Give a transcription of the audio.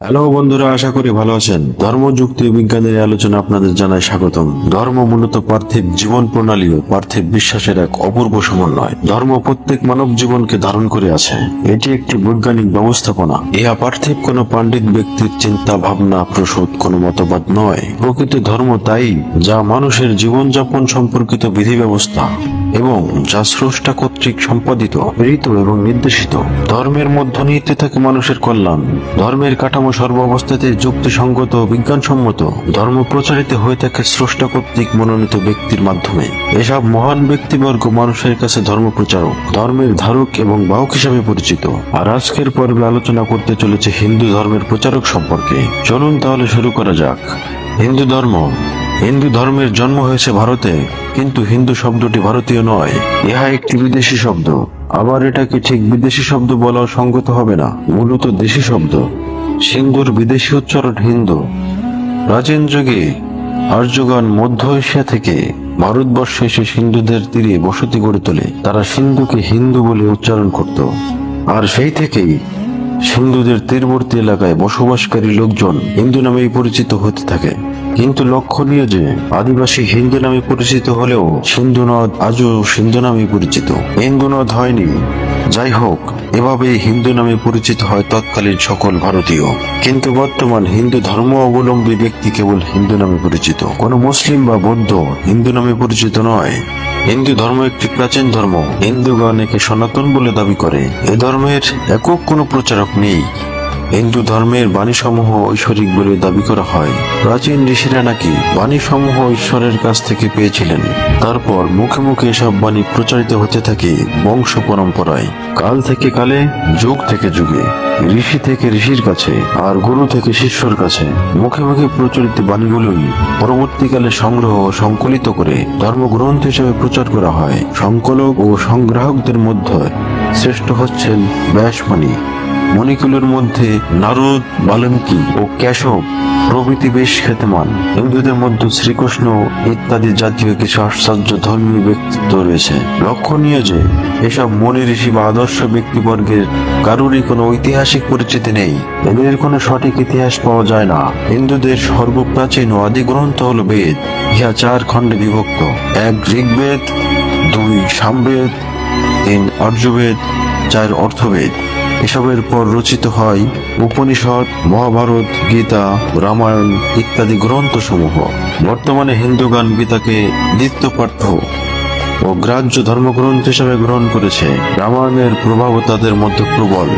Hello বন্ধুরা, আশা করি ভালো আছেন। ধর্ম, যুক্তি বিজ্ঞানের আলোচনা আপনাদের জানাই স্বাগতম। ধর্ম মূলত পার্থিব জীবন প্রণালী ও পার্থিব বিশ্বাসের এক অপূর্ব সমন্বয়। ধর্ম প্রত্যেক মানব জীবনকে ধারণ করে আছে। এটি একটি বৈজ্ঞানিক ব্যবস্থাপনা। ইহা পার্থিব কোনো পণ্ডিত ব্যক্তির চিন্তা, ভাবনা প্রসূত কোনো মতবাদ নয়। প্রকৃত ধর্ম তাই যা মানুষের জীবনযাপন সম্পর্কিত বিধি ব্যবস্থা এবং যা স্রষ্টা কর্তৃক সম্পাদিত প্রেরিত এবং নির্দেশিত। ধর্মের মধ্য নিহিত থাকে মানুষের কল্যাণ। ধর্মের কাঠামো সর্ব অবস্থাতে যুক্তিসঙ্গত, বিজ্ঞানসম্মত। ধর্ম প্রচারিত হয়ে থাকে স্রষ্টা কর্তৃক মনোনীত ব্যক্তির মাধ্যমে। এসব মহান ব্যক্তিবর্গ মানুষের কাছে ধর্ম প্রচারক ধর্মের ধারক এবং বাহক হিসেবে পরিচিত। আর আজকের পর্বে আলোচনা করতে চলেছে হিন্দু ধর্মের প্রচারক সম্পর্কে। চলুন তাহলে শুরু করা যাক। হিন্দু ধর্ম হিন্দু ধর্মের জন্ম হয়েছে ভারতে, কিন্তু হিন্দু শব্দটি ভারতীয় নয়। ইহা একটি বিদেশি শব্দ। আবার এটাকে ঠিক বিদেশি শব্দ বলা সঙ্গত হবে না। মূলত দেশি শব্দ। সিন্ধুর বিদেশি উচ্চারণ হিন্দু। প্রাচীন যুগে আর্যগণ মধ্য এশিয়া থেকে ভারতবর্ষে এসে সিন্ধুদের তীরে বসতি গড়ে তোলে। তারা সিন্ধুকে হিন্দু বলে উচ্চারণ করত। আর সেই থেকেই সিন্ধুদের তীরবর্তী এলাকায় বসবাসকারী লোকজন হিন্দু নামেই পরিচিত হতে থাকে। কিন্তু লক্ষণীয় যে, আদিবাসী হিন্দু নামে পরিচিত হলেও সিন্ধু নদ আজও সিন্ধু নামে পরিচিত। হিন্দু নদ হয়নি। যাই হোক এভাবে হিন্দু নামে পরিচিত হয় তৎকালীন সকল ভারতীয়। কিন্তু বর্তমান হিন্দু ধর্ম অবলম্বী ব্যক্তি কেবল হিন্দু নামে পরিচিত। কোনো মুসলিম বা বৌদ্ধ হিন্দু নামে পরিচিত নয়। হিন্দু ধর্ম একটি প্রাচীন ধর্ম। হিন্দুগণ একে সনাতন বলে দাবি করে। এ ধর্মের একক কোনো প্রচারক নেই। হিন্দু ধর্মের বাণীসমূহ ঐশ্বরিক বলে দাবি করা হয়। প্রাচীন ঋষিরা নাকি বাণীসমূহ ঈশ্বরের কাছ থেকে পেয়েছিলেন। তারপর মুখে মুখে এসব বাণী প্রচারিত হতে থাকে বংশ পরম্পরায়। কাল থেকে কালে, যুগ থেকে যুগে, ঋষি থেকে ঋষির কাছে, আর গুরু থেকে শিষ্যর কাছে মুখে মুখে প্রচলিত বাণীগুলোই পরবর্তীকালে সংগ্রহ ও সংকলিত করে ধর্মগ্রন্থ হিসেবে প্রচার করা হয়। সংকলক ও সংগ্রাহকদের মধ্যে শ্রেষ্ঠ হচ্ছেন ব্যাসমণি মণিকুলের মধ্যে নারদ, বাল্মীকি ও কেশব প্রভৃতি বেশ খ্যাতমান। হিন্দুদের মধ্যে শ্রীকৃষ্ণ ইত্যাদি জাতীয় কিছু আশ্চর্য ধর্মীয় ব্যক্তিত্ব রয়েছে। লক্ষণীয় যে, এসব মনি ঋষি বা আদর্শ ব্যক্তিবর্গের কারোরই কোনো ঐতিহাসিক পরিচিতি নেই। এদের কোনো সঠিক ইতিহাস পাওয়া যায় না। হিন্দুদের সর্বপ্রাচীন ও আদি গ্রন্থ হল বেদ। ইহা চার খণ্ডে বিভক্ত। এক ঋগ্বেদ, দুই সামবেদ, তিন অর্জবেদ চার অর্থবেদ। এসবের পর রচিত হয় উপনিষদ, মহাভারত, গীতা, রামায়ণ ইত্যাদি গ্রন্থসমূহ। বর্তমানে হিন্দু গান গীতাকে নিত্য পাঠ্য ও গ্রাহ্য ধর্মগ্রন্থ হিসাবে গ্রহণ করেছে। রামায়ণের প্রভাবও তাদের মধ্যে প্রবল।